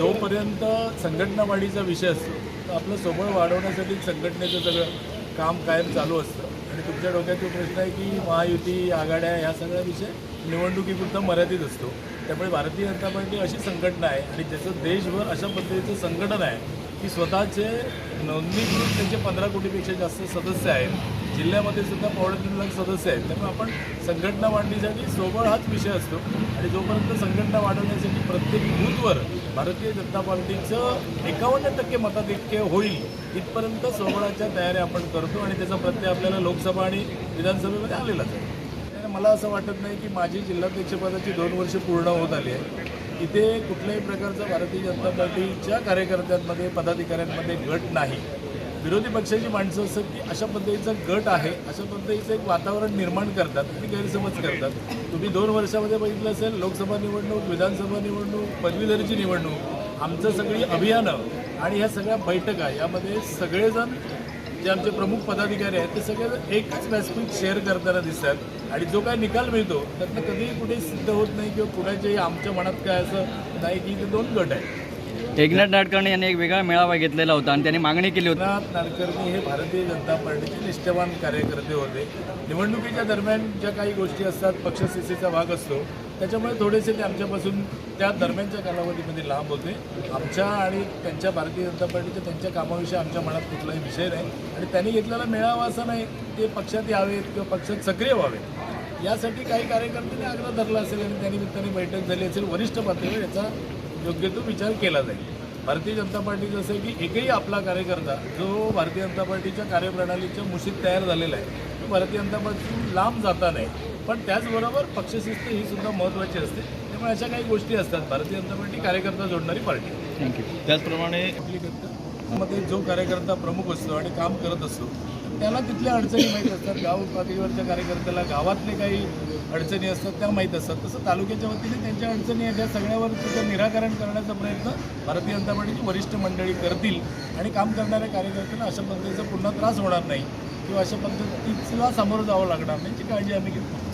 जोपर्यंत संघटना वाढीचा विषय असतो तर आपलं सबळ वाढवण्यासाठी संघटनेचं सगळं काम कायम चालू असतं. आणि तुमच्या डोक्यात जो प्रश्न आहे की महायुती आघाड्या ह्या सगळ्या विषय निवडणुकीपुरता मर्यादित असतो. त्यामुळे भारतीय जनता पार्टी अशी संघटना आहे आणि ज्याचं देशभर अशा पद्धतीचं संघटन आहे की स्वतःचे नोंदणीकृत त्यांचे पंधरा कोटीपेक्षा जास्त सदस्य आहेत. जिल्ह्यामध्ये सुद्धा पावणे तीन लाख सदस्य आहेत. त्यामुळे आपण संघटना वाढण्यासाठी सोबळ हाच विषय असतो. आणि जोपर्यंत संघटना वाढवण्यासाठी प्रत्येक बूथवर भारतीय जनता पार्टीचं एकावन्न टक्के मताधिक्य होईल इथपर्यंत सोबळाच्या तयाऱ्या आपण करतो आणि त्याचा प्रत्यय आपल्याला लोकसभा आणि विधानसभेमध्ये आलेलाच आहे. आणि मला असं वाटत नाही की माझी जिल्हाध्यक्षपदाची दोन वर्ष पूर्ण होत आली आहे इथे कुठल्याही प्रकारचा भारतीय जनता पार्टीच्या कार्यकर्त्यांमध्ये पदाधिकाऱ्यांमध्ये गट नाही. विरोधी पक्षाची माणसं असतात की अशा पद्धतीचा गट आहे अशा पद्धतीचं एक वातावरण निर्माण करतात आणि गैरसमज करतात. तुम्ही दोन वर्षामध्ये बघितलं असेल लोकसभा निवडणूक विधानसभा निवडणूक पदवीधरची निवडणूक आमचं सगळी अभियानं आणि ह्या सगळ्या बैठका यामध्ये सगळेजण जे आमचे प्रमुख पदाधिकारी आहेत ते सगळे एकच व्यासपीठ शेअर करताना दिसतात. आणि जो काय निकाल मिळतो त्यातनं कधीही कुठे सिद्ध होत नाही किंवा कुणाच्याही आमच्या मनात काय असं नाही की ते दोन गट आहेत. एकनाथ नाडकर्णी यांनी एक वेगळा मेळावा घेतलेला होता आणि त्यांनी मागणी केली होती. एकनाथ नाडकर्णी हे भारतीय जनता पार्टीचे निष्ठावान कार्यकर्ते होते. निवडणुकीच्या दरम्यान ज्या काही गोष्टी असतात पक्षशिस्तीचा भाग असतो त्याच्यामुळे थोडेसे ते आमच्यापासून त्या दरम्यानच्या कालावधीमध्ये लांब होते. आमच्या आणि त्यांच्या भारतीय जनता पार्टीच्या त्यांच्या कामाविषयी आमच्या मनात कुठलाही विषय नाही. आणि त्यांनी घेतलेला मेळावा असा नाही ते पक्षात यावेत किंवा पक्षात सक्रिय व्हावेत. यासाठी काही कार्यकर्त्यांनी आग्रह धरला असेल आणि त्यानिमित्ताने बैठक झाली असेल. वरिष्ठ पातळीवर याचा योग्य तो विचार केला जाईल. भारतीय जनता पार्टीचं असं आहे की एकही आपला कार्यकर्ता जो भारतीय जनता पार्टीच्या कार्यप्रणालीच्या मुशीत तयार झालेला आहे तो भारतीय जनता पार्टीतून लांब जाता नाही. पण त्याचबरोबर पक्षशिस्त ही सुद्धा महत्त्वाची असते. त्यामुळे अशा काही गोष्टी असतात. भारतीय जनता पार्टी कार्यकर्ता जोडणारी पार्टी. थँक्यू त्याचप्रमाणे आपली मध्ये जो कार्यकर्ता प्रमुख असतो आणि काम करत असतो त्याला तिथल्या अडचणी माहीत असतात. गाव पातळीवरच्या कार्यकर्त्याला गावातले काही अडचणी असतात त्या माहीत असतात. तसं तालुक्याच्या वतीने त्यांच्या अडचणी आहेत. त्या सगळ्यावर तिथं निराकरण करण्याचा प्रयत्न भारतीय जनता पार्टीची वरिष्ठ मंडळी करतील आणि काम करणाऱ्या कार्यकर्त्यांना अशा पद्धतीचा पुन्हा त्रास होणार नाही किंवा अशा पद्धतीला सामोरं जावं लागणार नाही याची काळजी आम्ही घेतो.